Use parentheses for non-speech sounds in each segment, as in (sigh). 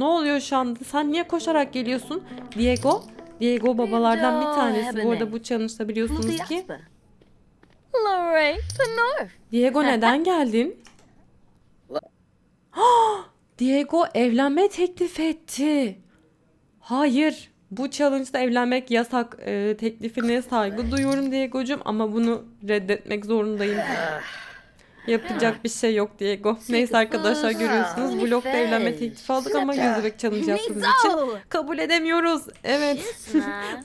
Ne oluyor şu anda? Sen niye koşarak geliyorsun? Diego. Diego babalardan bir tanesi. Bu arada bu challenge'da biliyorsunuz ki. Diego neden (laughs) geldin? (gasps) Diego evlenme teklif etti. Hayır. Bu challenge'da evlenmek yasak e, teklifine saygı duyuyorum Diego'cum ama bunu reddetmek zorundayım. (sighs) (laughs) Yapacak bir şey yok Diego. Neyse arkadaşlar görüyorsunuz vlogda evlenme teklifi aldık ama yüz bebek challenge yaptığımız için kabul edemiyoruz. Evet. (laughs)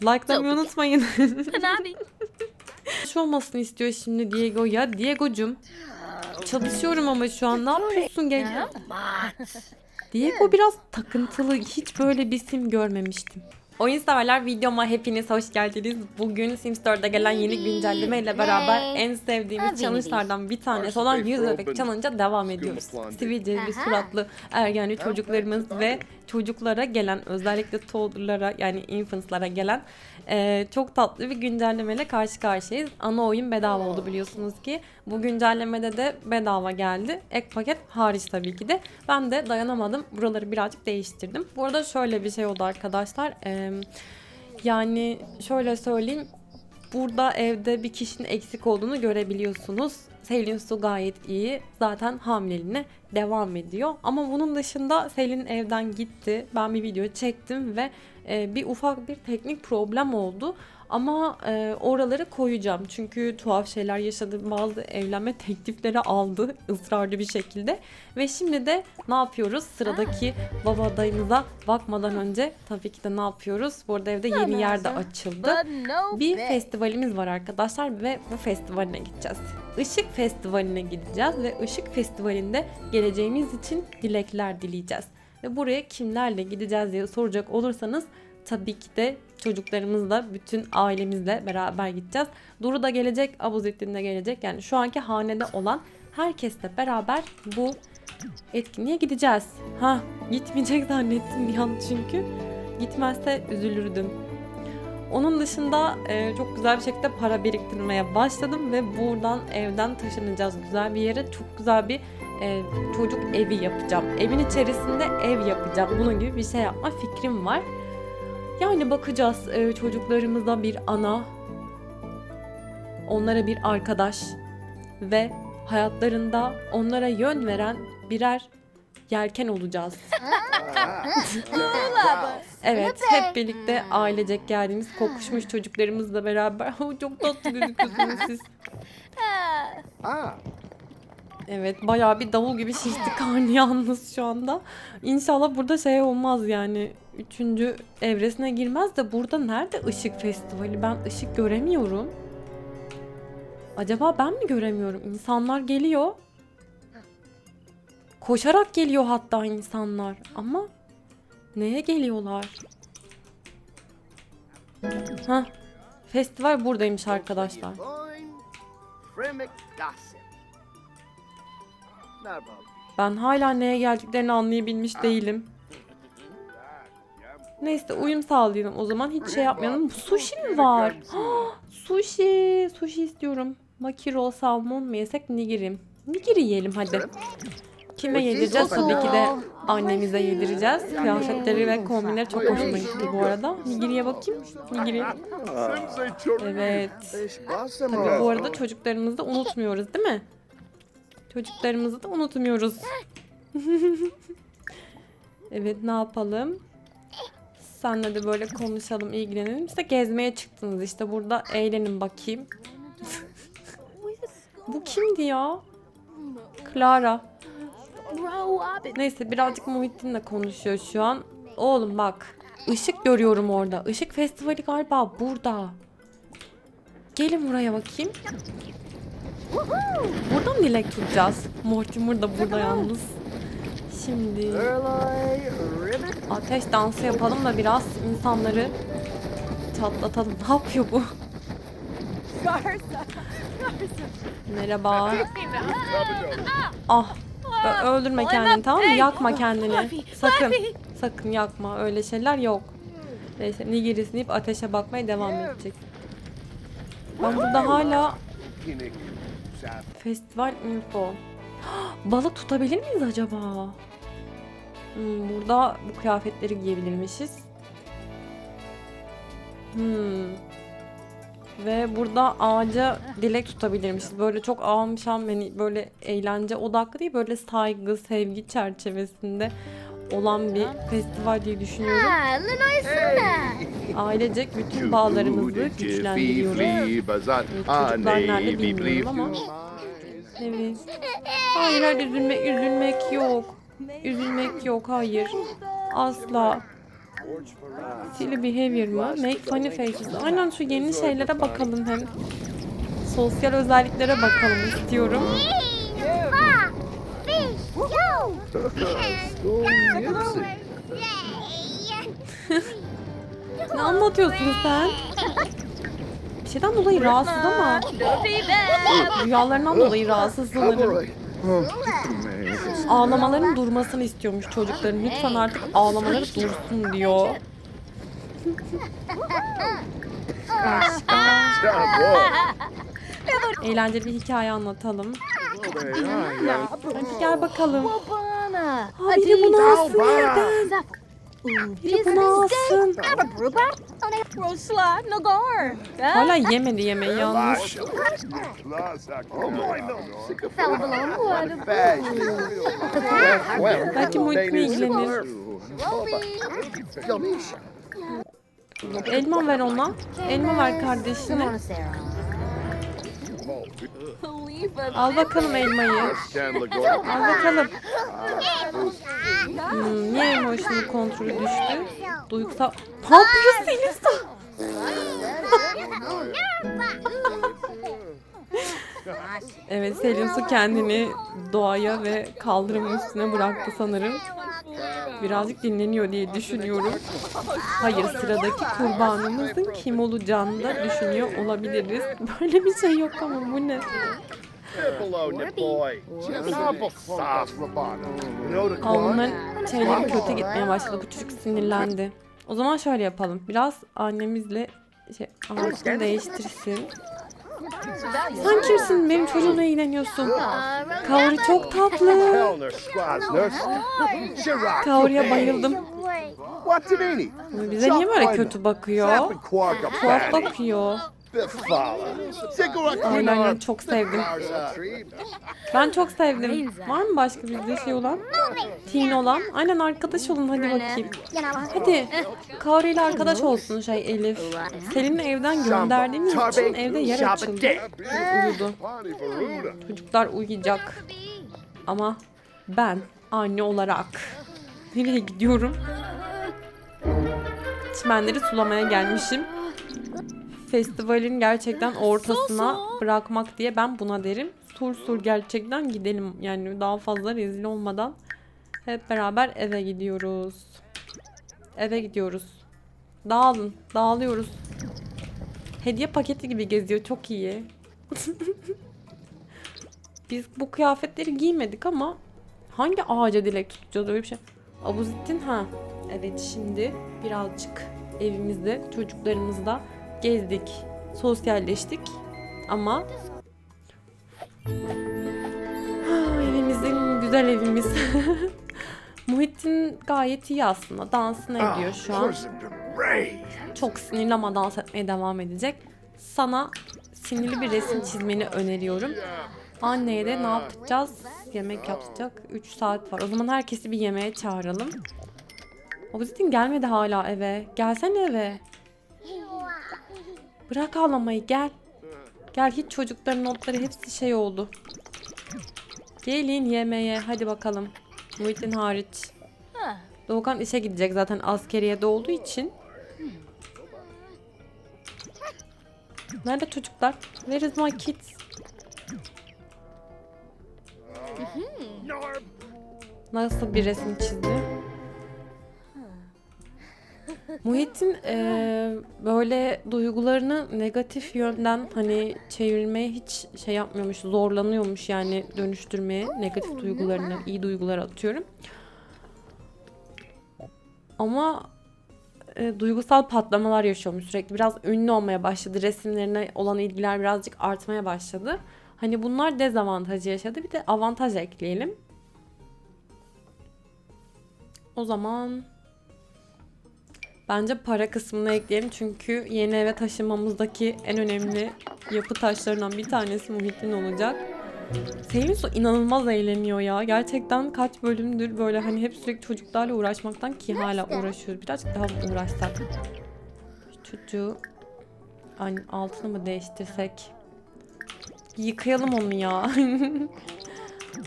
Like'lamayı unutmayın. (laughs) Şu olmasını istiyor şimdi Diego ya. Diego'cum çalışıyorum ama şu an ne yapıyorsun genç? Diego biraz takıntılı. Hiç böyle bir sim görmemiştim. Oyun severler videoma hepiniz hoş geldiniz. Bugün Sims 4'e gelen yeni güncelleme ile beraber en sevdiğimiz challenge'lardan bir tanesi olan 100 bebek challenge'a devam ediyoruz. Sivilceli suratlı ergenli çocuklarımız ve çocuklara gelen özellikle toddler'lara yani infants'lara gelen e, çok tatlı bir güncellemeyle karşı karşıyayız. Ana oyun bedava oldu biliyorsunuz ki. Bu güncellemede de bedava geldi. Ek paket hariç tabii ki de. Ben de dayanamadım. Buraları birazcık değiştirdim. Bu arada şöyle bir şey oldu arkadaşlar. E, yani şöyle söyleyeyim. Burada evde bir kişinin eksik olduğunu görebiliyorsunuz. Selin Su gayet iyi. Zaten hamileliğine devam ediyor. Ama bunun dışında Selin evden gitti. Ben bir video çektim ve e, bir ufak bir teknik problem oldu. Ama e, oraları koyacağım. Çünkü tuhaf şeyler yaşadı. Bazı evlenme teklifleri aldı ısrarlı bir şekilde. Ve şimdi de ne yapıyoruz? Sıradaki baba adayımıza bakmadan önce tabii ki de ne yapıyoruz? Bu arada evde yeni yer de açıldı. Bir festivalimiz var arkadaşlar ve bu festivaline gideceğiz. Işık Festivali'ne gideceğiz ve Işık Festivali'nde geleceğimiz için dilekler dileyeceğiz. Ve buraya kimlerle gideceğiz diye soracak olursanız tabii ki de çocuklarımızla, bütün ailemizle beraber gideceğiz. Duru da gelecek, Abuzettin de gelecek. Yani şu anki hanede olan herkesle beraber bu etkinliğe gideceğiz. Ha, gitmeyecek zannettim bir an çünkü. Gitmezse üzülürdüm. Onun dışında e, çok güzel bir şekilde para biriktirmeye başladım ve buradan evden taşınacağız güzel bir yere. Çok güzel bir e, çocuk evi yapacağım. Evin içerisinde ev yapacağım. Bunun gibi bir şey yapma fikrim var. Yani bakacağız e, çocuklarımıza bir ana, onlara bir arkadaş ve hayatlarında onlara yön veren birer yelken olacağız. (laughs) Evet, hep birlikte ailecek geldiğimiz kokuşmuş çocuklarımızla beraber. (laughs) Çok tatlı gözüküyorsunuz siz. Evet, bayağı bir davul gibi şişti (laughs) karnı yalnız şu anda. İnşallah burada şey olmaz yani. Üçüncü evresine girmez de burada nerede ışık festivali? Ben ışık göremiyorum. Acaba ben mi göremiyorum? İnsanlar geliyor. Koşarak geliyor hatta insanlar. Ama neye geliyorlar? Hah. Festival buradaymış arkadaşlar. Ben hala neye geldiklerini anlayabilmiş değilim. Neyse uyum sağlayalım o zaman hiç şey yapmayalım. Sushi mi var? Ah, sushi. Sushi istiyorum. Maki roll salmon mu yesek nigiri? Nigiri yiyelim hadi. Kime yedireceğiz? Tabii ki de annemize yedireceğiz. Kıyafetleri ve kombinleri çok hoşuma gitti bu arada. Nigiriye bakayım. Nigiri. Evet. Tabii bu arada çocuklarımızı da unutmuyoruz değil mi? Çocuklarımızı da unutmuyoruz. (laughs) evet ne yapalım? Senle de böyle konuşalım, ilgilenelim. İşte gezmeye çıktınız işte burada eğlenin bakayım. (laughs) Bu kimdi ya? Clara. Neyse birazcık Muhittin'le konuşuyor şu an. Oğlum bak. ışık görüyorum orada. Işık festivali galiba burada. Gelin buraya bakayım. Burada mı dilek tutacağız? Mortimer da burada yalnız. Şimdi ateş dansı yapalım da biraz insanları çatlatalım. Ne yapıyor bu? Merhaba. Ah. Öldürme kendini tamam mı? Yakma kendini. Sakın. Sakın yakma. Öyle şeyler yok. Neyse Nigiri sinip ateşe bakmaya devam edecek. Ben burada hala festival info. (gasps) Balık tutabilir miyiz acaba? Hmm, burada bu kıyafetleri giyebilirmişiz. Hmm. Ve burada ağaca dilek tutabilirmişiz. Böyle çok almışam hani böyle eğlence odaklı değil böyle saygı, sevgi çerçevesinde olan bir festival diye düşünüyorum. Ailecek bütün bağlarımızı güçlendiriyoruz. Evet, çocuklar nerede bilmiyorum ama. Evet. Hayır hayır üzülme, üzülmek yok. Üzülmek yok hayır. Asla. Silly behavior mı? Make funny faces. Aynen şu yeni şeylere bakalım hem. Sosyal özelliklere bakalım istiyorum. Ne anlatıyorsun sen? Bir şeyden dolayı rahatsız ama. Rüyalarından dolayı rahatsız sanırım. Ağlamaların durmasını istiyormuş çocukların. Lütfen artık ağlamaları dursun diyor. Eğlenceli bir hikaye anlatalım. Hadi gel bakalım. Bobana. Aa, biri bunu alsın yerden. Zap. Biri bunu alsın. Hala yemedi yemeği the (laughs) Belki Muhit'le ilgilenir. Elma ver ona. Elma ver kardeşine. Al bakalım elmayı. Al bakalım. Hmm, niye emotional kontrolü düştü? Duygusal... Ne yapıyorsun Elisa? (laughs) Evet Selin Su kendini doğaya ve kaldırımın üstüne bıraktı sanırım. Birazcık dinleniyor diye düşünüyorum. Hayır sıradaki kurbanımızın kim olacağını da düşünüyor olabiliriz. (laughs) Böyle bir şey yok ama bu ne? Ama bunların şeyleri kötü gitmeye başladı. Bu çocuk sinirlendi. O zaman şöyle yapalım. Biraz annemizle şey, ağaçını değiştirsin. Sen kimsin? Benim çocuğumla ilgileniyorsun. Kaori çok tatlı. Kaori'ye bayıldım. Bize niye böyle kötü bakıyor? Tuhaf bakıyor. Aynen çok sevdim. Ben çok sevdim. Var mı başka bizde şey olan? Teen olan? Aynen arkadaş olun hadi bakayım. Hadi. Kaori ile arkadaş olsun şey Elif. Selin'i evden gönderdiğimiz için evde yer açıldı. Uyudu. Çocuklar uyuyacak. Ama ben anne olarak nereye gidiyorum? Çimenleri sulamaya gelmişim. Festivalin gerçekten ortasına bırakmak diye ben buna derim. Sur sur gerçekten gidelim. Yani daha fazla rezil olmadan hep beraber eve gidiyoruz. Eve gidiyoruz. Dağılın. Dağılıyoruz. Hediye paketi gibi geziyor. Çok iyi. (laughs) Biz bu kıyafetleri giymedik ama hangi ağaca dilek tutacağız öyle bir şey. Abuzittin ha. Evet şimdi birazcık evimizde çocuklarımızla gezdik, sosyalleştik ama Ah, evimizin güzel evimiz. (laughs) Muhittin gayet iyi aslında. Dansını ediyor şu an. Çok sinirli ama dans etmeye devam edecek. Sana sinirli bir resim çizmeni öneriyorum. Anneye de ne yapacağız? Yemek yapacak. 3 saat var. O zaman herkesi bir yemeğe çağıralım. Obuzitin gelmedi hala eve. Gelsene eve. Bırak ağlamayı gel. Gel hiç çocukların notları hepsi şey oldu. Gelin yemeğe hadi bakalım. Muhittin hariç. Doğukan işe gidecek zaten askeriyede olduğu için. Nerede çocuklar? Where is my kids? Nasıl bir resim çizdi? Muhittin eee, böyle duygularını negatif yönden hani çevirmeye hiç şey yapmıyormuş, zorlanıyormuş yani dönüştürmeye negatif duygularını iyi duygulara atıyorum. Ama e, duygusal patlamalar yaşıyormuş sürekli. Biraz ünlü olmaya başladı. Resimlerine olan ilgiler birazcık artmaya başladı. Hani bunlar dezavantajı yaşadı. Bir de avantaj ekleyelim. O zaman bence para kısmını ekleyelim çünkü yeni eve taşınmamızdaki en önemli yapı taşlarından bir tanesi Muhittin olacak. Selin Su inanılmaz eğleniyor ya. Gerçekten kaç bölümdür böyle hani hep sürekli çocuklarla uğraşmaktan ki hala uğraşıyoruz. Birazcık daha uğraşsak. Çocuğu hani altını mı değiştirsek? Yıkayalım onu ya. (laughs)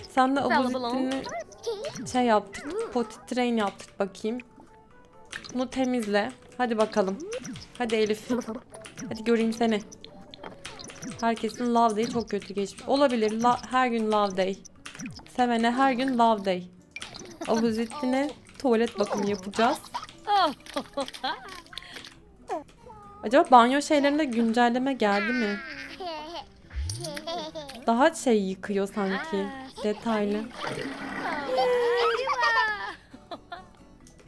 Sen de abuzitini şey yaptık. Potty train yaptık bakayım. Bunu temizle. Hadi bakalım. Hadi Elif. Hadi göreyim seni. Herkesin love day'i çok kötü geçmiş. Olabilir. La- her gün love day. Sevene her gün love day. Abuzitine tuvalet bakımı yapacağız. Acaba banyo şeylerinde güncelleme geldi mi? Daha şey yıkıyor sanki. Detaylı.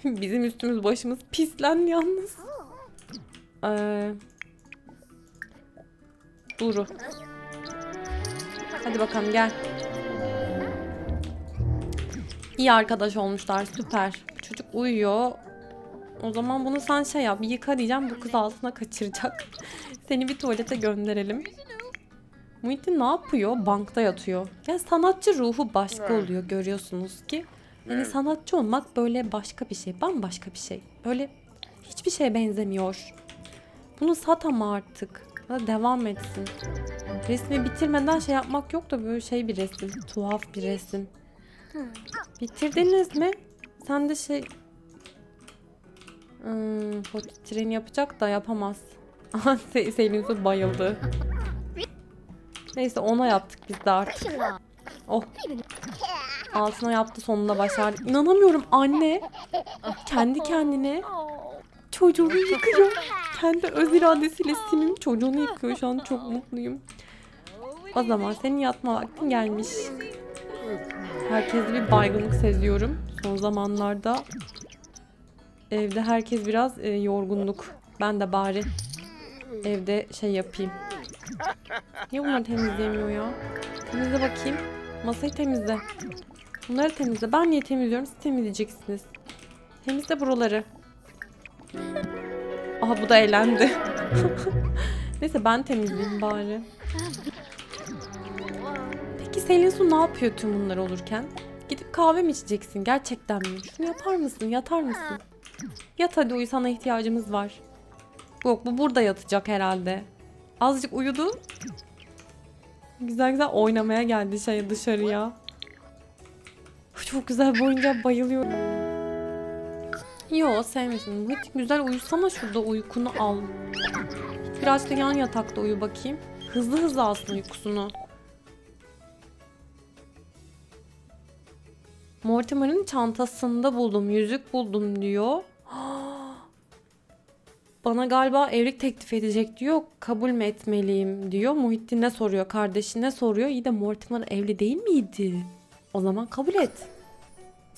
(laughs) Bizim üstümüz başımız pislendi yalnız. Ee, Duru. Hadi bakalım gel. İyi arkadaş olmuşlar süper. Çocuk uyuyor. O zaman bunu sen şey yap. Yıka diyeceğim bu kız altına kaçıracak. (laughs) Seni bir tuvalete gönderelim. Muhittin ne yapıyor? Bankta yatıyor. Ya sanatçı ruhu başka oluyor görüyorsunuz ki. Yani sanatçı olmak böyle başka bir şey. Bambaşka bir şey. Böyle hiçbir şeye benzemiyor. Bunu sat ama artık. Ya da devam etsin. Resmi bitirmeden şey yapmak yok da böyle şey bir resim. Tuhaf bir resim. Bitirdiniz mi? Sen de şey... Hmm, foto treni yapacak da yapamaz. (laughs) Aha, Se- Selin Su bayıldı. (laughs) Neyse ona yaptık biz de artık. Oh. Altına yaptı sonunda başardı. İnanamıyorum anne. Kendi kendine çocuğunu yıkıyor. Kendi öz iradesiyle Sim'in çocuğunu yıkıyor. Şu an çok mutluyum. O zaman senin yatma vaktin gelmiş. Herkeste bir baygınlık seziyorum. Son zamanlarda evde herkes biraz e, yorgunluk. Ben de bari evde şey yapayım. Niye bunlar temizleyemiyor ya? Temizle bakayım. Masayı temizle. Bunları temizle. Ben niye temizliyorum? Siz temizleyeceksiniz. Temizle buraları. Aha bu da eğlendi. (laughs) Neyse ben temizleyeyim bari. Peki Selin Su ne yapıyor tüm bunlar olurken? Gidip kahve mi içeceksin gerçekten mi? Şunu yapar mısın? Yatar mısın? Yat hadi uyu sana ihtiyacımız var. Yok bu burada yatacak herhalde. Azıcık uyudu. Güzel güzel oynamaya geldi şey dışarıya. Çok güzel bir oyuncağa bayılıyorum. Yo sevmesin. Muhit güzel uyusana şurada uykunu al. Biraz da yan yatakta uyu bakayım. Hızlı hızlı alsın uykusunu. Mortimer'ın çantasında buldum, yüzük buldum diyor. (gasps) Bana galiba evlilik teklif edecek diyor. Kabul mü etmeliyim diyor. Muhittin'e soruyor, kardeşine soruyor. İyi de Mortimer evli değil miydi? O zaman kabul et.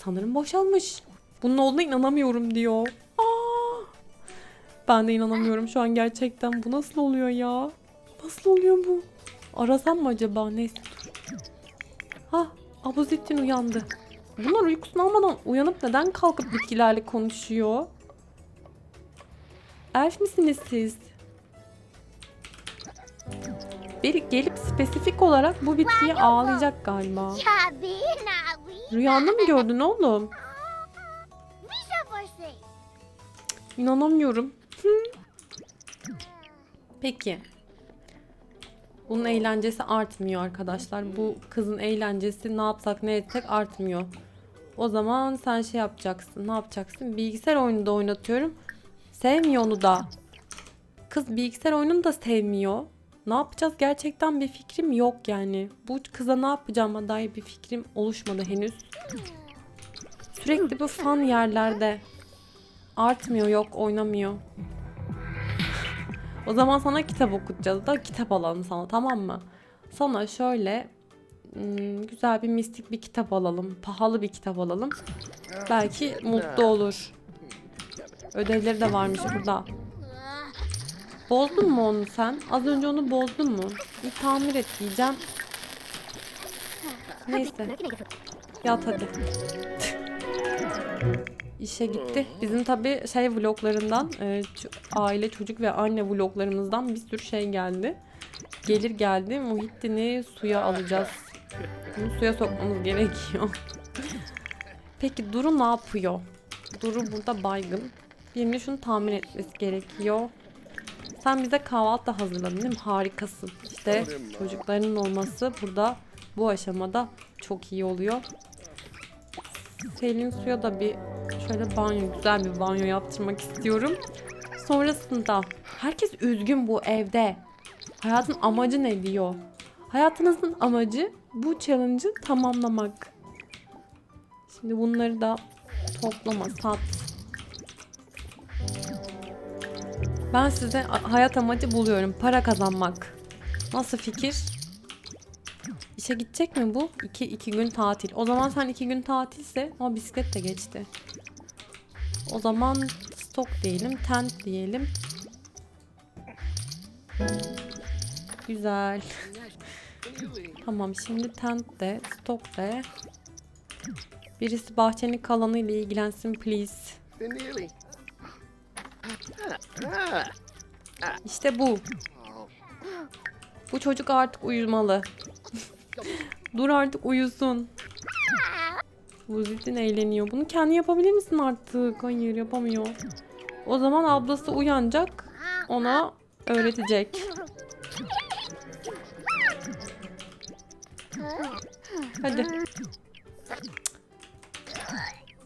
Sanırım boşalmış. Bunun olduğuna inanamıyorum diyor. Aa! Ben de inanamıyorum şu an gerçekten. Bu nasıl oluyor ya? Nasıl oluyor bu? Arasam mı acaba? Neyse dur. Hah, Abuzittin uyandı. Bunlar uykusunu almadan uyanıp neden kalkıp bitkilerle konuşuyor? Elf misiniz siz? Biri gelip spesifik olarak bu bitkiye ağlayacak galiba. Rüyanda mı gördün oğlum? İnanamıyorum. Peki. Bunun eğlencesi artmıyor arkadaşlar. Bu kızın eğlencesi ne yapsak ne etsek artmıyor. O zaman sen şey yapacaksın. Ne yapacaksın? Bilgisayar oyunu da oynatıyorum. Sevmiyor onu da. Kız bilgisayar oyununu da sevmiyor. Ne yapacağız gerçekten bir fikrim yok yani. Bu kıza ne yapacağıma dair bir fikrim oluşmadı henüz. Sürekli bu fan yerlerde. Artmıyor yok oynamıyor. o zaman sana kitap okutacağız da kitap alalım sana tamam mı? Sana şöyle hmm, güzel bir mistik bir kitap alalım. Pahalı bir kitap alalım. Belki mutlu olur. Ödevleri de varmış burada. Bozdun mu onu sen? Az önce onu bozdun mu? Bir tamir et diyeceğim. Neyse. Yat hadi. işe gitti. Bizim tabi şey vloglarından, e, aile, çocuk ve anne vloglarımızdan bir sürü şey geldi. Gelir geldi. Muhittin'i suya alacağız. Bunu suya sokmamız gerekiyor. Peki Duru ne yapıyor? Duru burada baygın. Birinin şunu tahmin etmesi gerekiyor. Sen bize kahvaltı da hazırladın değil mi? Harikasın. İşte çocuklarının olması burada bu aşamada çok iyi oluyor. Selin suya da bir şöyle banyo, güzel bir banyo yaptırmak istiyorum. Sonrasında herkes üzgün bu evde. Hayatın amacı ne diyor? Hayatınızın amacı bu challenge'ı tamamlamak. Şimdi bunları da toplama, sat. Ben size hayat amacı buluyorum. Para kazanmak. Nasıl fikir? İşe gidecek mi bu? İki, iki gün tatil. O zaman sen iki gün tatilse ama bisiklet de geçti. O zaman stok diyelim, tent diyelim. Güzel. (laughs) tamam şimdi tent de, stok de. Birisi bahçenin kalanı ile ilgilensin please. İşte bu. Bu çocuk artık uyumalı. (laughs) Dur artık uyusun. Buzitin eğleniyor. Bunu kendi yapabilir misin artık? Hayır yapamıyor. O zaman ablası uyanacak. Ona öğretecek. Hadi.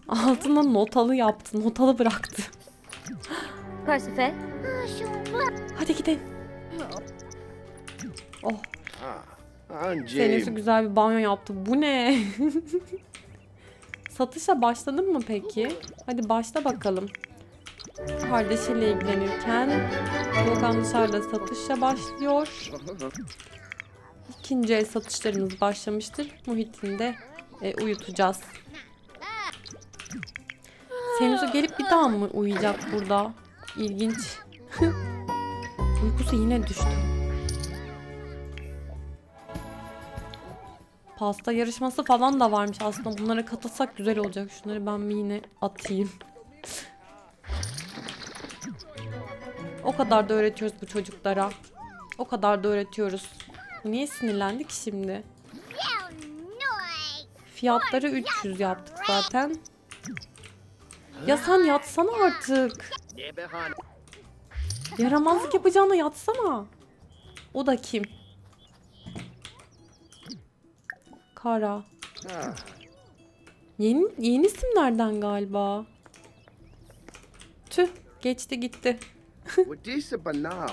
Altına notalı yaptı. Notalı bıraktı. Percival. Hadi gidelim. Oh. Senesi James. güzel bir banyo yaptı. Bu ne? (laughs) Satışa başladın mı peki? Hadi başla bakalım. Kardeşiyle ilgilenirken Volkan dışarıda satışa başlıyor. İkinci el satışlarımız başlamıştır. Muhittin de e, uyutacağız. Senuzu gelip bir daha mı uyuyacak burada? İlginç. (laughs) Uykusu yine düştü. Pasta yarışması falan da varmış aslında. Bunlara katılsak güzel olacak. Şunları ben bir yine atayım. o kadar da öğretiyoruz bu çocuklara. O kadar da öğretiyoruz. Niye sinirlendik şimdi? Fiyatları 300 yaptık zaten. Ya sen yatsana artık. Yaramazlık yapacağına yatsana. O da kim? Kara. Yeni, yeni isimlerden galiba. Tüh geçti gitti. (laughs)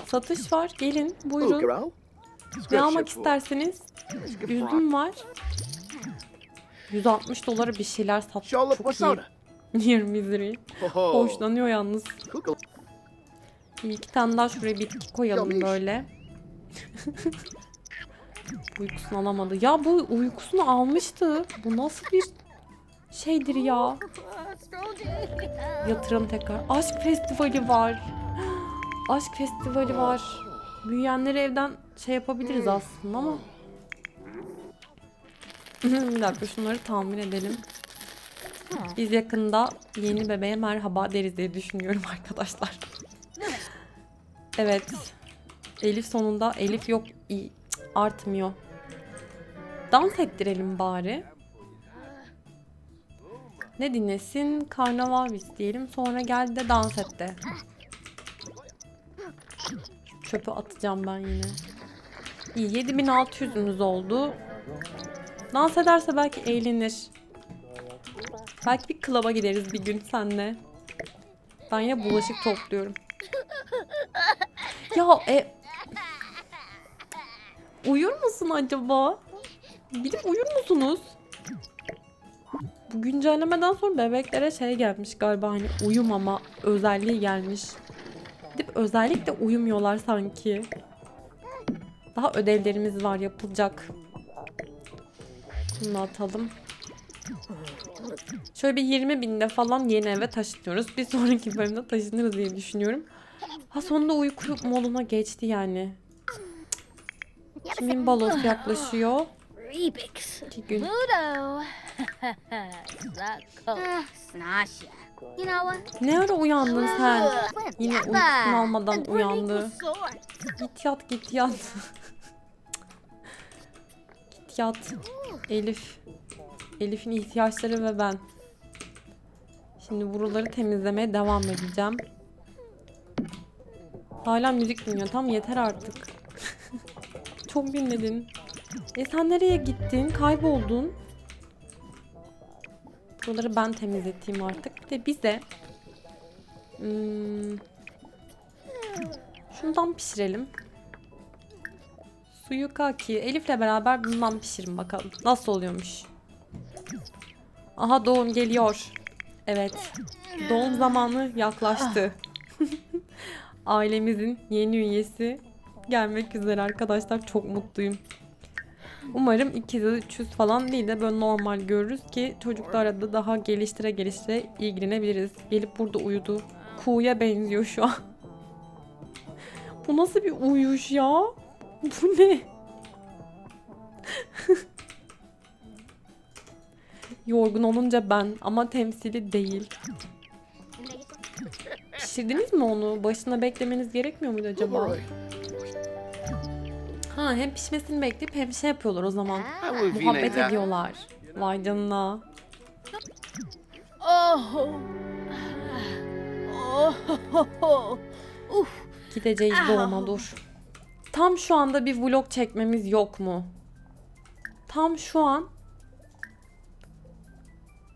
Satış var gelin buyurun. Ne almak isterseniz üzüm var. 160 dolara bir şeyler up Çok iyi. Near misery. Hoşlanıyor yalnız. Bir iki tane daha şuraya bitki koyalım böyle. (laughs) uykusunu alamadı. Ya bu uykusunu almıştı. Bu nasıl bir şeydir ya? Yatıralım tekrar. Aşk festivali var. (gasps) Aşk festivali var. Büyüyenleri evden şey yapabiliriz aslında ama. (laughs) bir dakika şunları tahmin edelim. Biz yakında yeni bebeğe merhaba deriz diye düşünüyorum (laughs) arkadaşlar. Evet. Elif sonunda Elif yok artmıyor. Dans ettirelim bari. Ne dinlesin? Karnaval isteyelim. Sonra gel de dans et de. Çöpü atacağım ben yine. İyi 7600'ümüz oldu. Dans ederse belki eğlenir. Belki bir klaba gideriz bir gün senle. Ben ya bulaşık topluyorum. Ya e... Uyur musun acaba? Gidip uyur musunuz? Bu güncellemeden sonra bebeklere şey gelmiş galiba hani uyumama özelliği gelmiş. Gidip özellikle uyumuyorlar sanki. Daha ödevlerimiz var yapılacak. Bunu atalım. Şöyle bir 20 binde falan yeni eve taşınıyoruz. Bir sonraki bölümde taşınırız diye düşünüyorum. Ha sonunda uyku moduna geçti yani. Kimin balosu yaklaşıyor? İki gün. Ne ara uyandın sen? Yine uykusunu almadan And uyandı. Git yat git yat. (laughs) git yat. Elif. Elif'in ihtiyaçları ve ben. Şimdi buraları temizlemeye devam edeceğim. Hala müzik dinliyor. Tam yeter artık. (laughs) Çok dinledin. E sen nereye gittin? Kayboldun. Buraları ben temizleteyim artık. Bir de bize hmm, şundan pişirelim. Suyu kaki. Elif'le beraber bundan pişirin bakalım. Nasıl oluyormuş? Aha doğum geliyor. Evet. Doğum zamanı yaklaştı. (laughs) Ailemizin yeni üyesi gelmek üzere arkadaşlar. Çok mutluyum. Umarım 200 300 falan değil de böyle normal görürüz ki çocuklarla da daha geliştire geliştire ilgilenebiliriz. Gelip burada uyudu. Kuğuya benziyor şu an. Bu nasıl bir uyuş ya? Bu ne? (laughs) Yorgun olunca ben ama temsili değil. Pişirdiniz mi onu? Başına beklemeniz gerekmiyor muydu acaba? Ha hem pişmesini bekleyip hem şey yapıyorlar o zaman. Muhabbet ediyorlar. Vay canına. Oh. Oh. Uf. Gideceğiz doğuma dur. Tam şu anda bir vlog çekmemiz yok mu? Tam şu an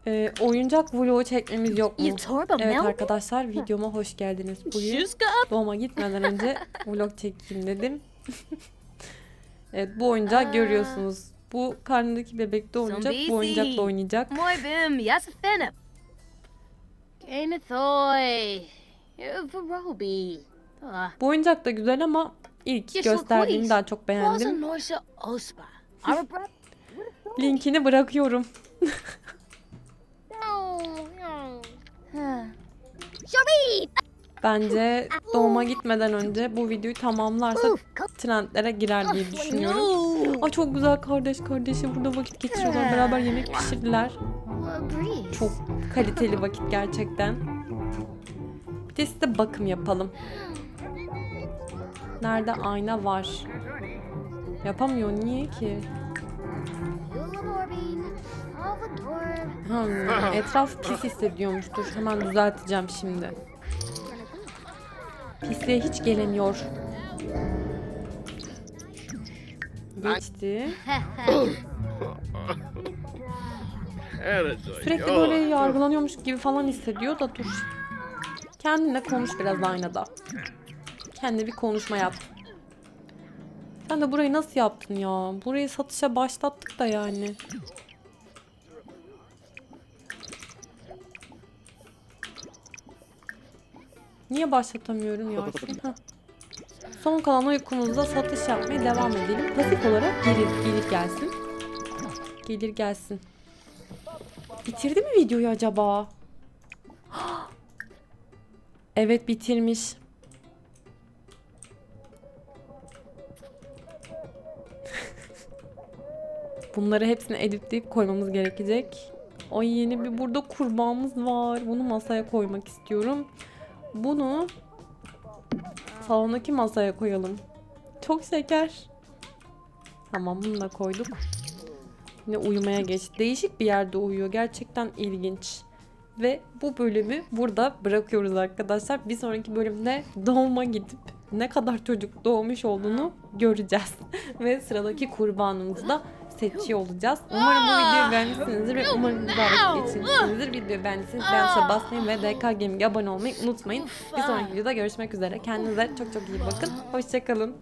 e, oyuncak vlogu çekmemiz yok mu? Evet arkadaşlar videoma hoş geldiniz. Bugün doğuma gitmeden önce (laughs) vlog çekeyim dedim. (laughs) evet bu oyuncağı görüyorsunuz. Bu karnındaki bebek de oynayacak, bu oyuncakla oynayacak. Bim, thoy. Varobi. Ah. Bu oyuncak da güzel ama ilk Yes, gösterdiğimi daha çok beğendim. (laughs) Linkini bırakıyorum. Bence doğuma gitmeden önce bu videoyu tamamlarsak trendlere girer diye düşünüyorum. Ay çok güzel kardeş kardeşi burada vakit geçiriyorlar. Beraber yemek pişirdiler. Çok kaliteli vakit gerçekten. Bir de size bakım yapalım. Nerede ayna var? Yapamıyor niye ki? Hmm, etraf pis hissediyormuştur. Hemen düzelteceğim şimdi. Pisliğe hiç gelemiyor. Geçti. Sürekli böyle yargılanıyormuş gibi falan hissediyor da dur. Kendinle konuş biraz aynada. Kendi bir konuşma yap. Sen de burayı nasıl yaptın ya? Burayı satışa başlattık da yani. Niye başlatamıyorum ya? Son kalan uykumuzda satış yapmaya devam edelim. Pasif olarak gelir, gelir gelsin. Gelir gelsin. Bitirdi mi videoyu acaba? (gasps) Evet bitirmiş. (laughs) Bunları hepsini editleyip koymamız gerekecek. Ay yeni bir burada kurbağamız var. Bunu masaya koymak istiyorum. Bunu salondaki masaya koyalım. Çok şeker. Tamam bunu da koyduk. Yine uyumaya geç. Değişik bir yerde uyuyor. Gerçekten ilginç. Ve bu bölümü burada bırakıyoruz arkadaşlar. Bir sonraki bölümde doğuma gidip ne kadar çocuk doğmuş olduğunu göreceğiz. (laughs) ve sıradaki kurbanımızı da seçiyor olacağız. Umarım bu videoyu beğenmişsinizdir ve umarım güzel geçirmişsinizdir. Videoyu beğendiyseniz beğen tuşuna basmayı ve DK Gaming'e abone olmayı unutmayın. Bir sonraki videoda görüşmek üzere. Kendinize çok çok iyi bakın. Hoşçakalın.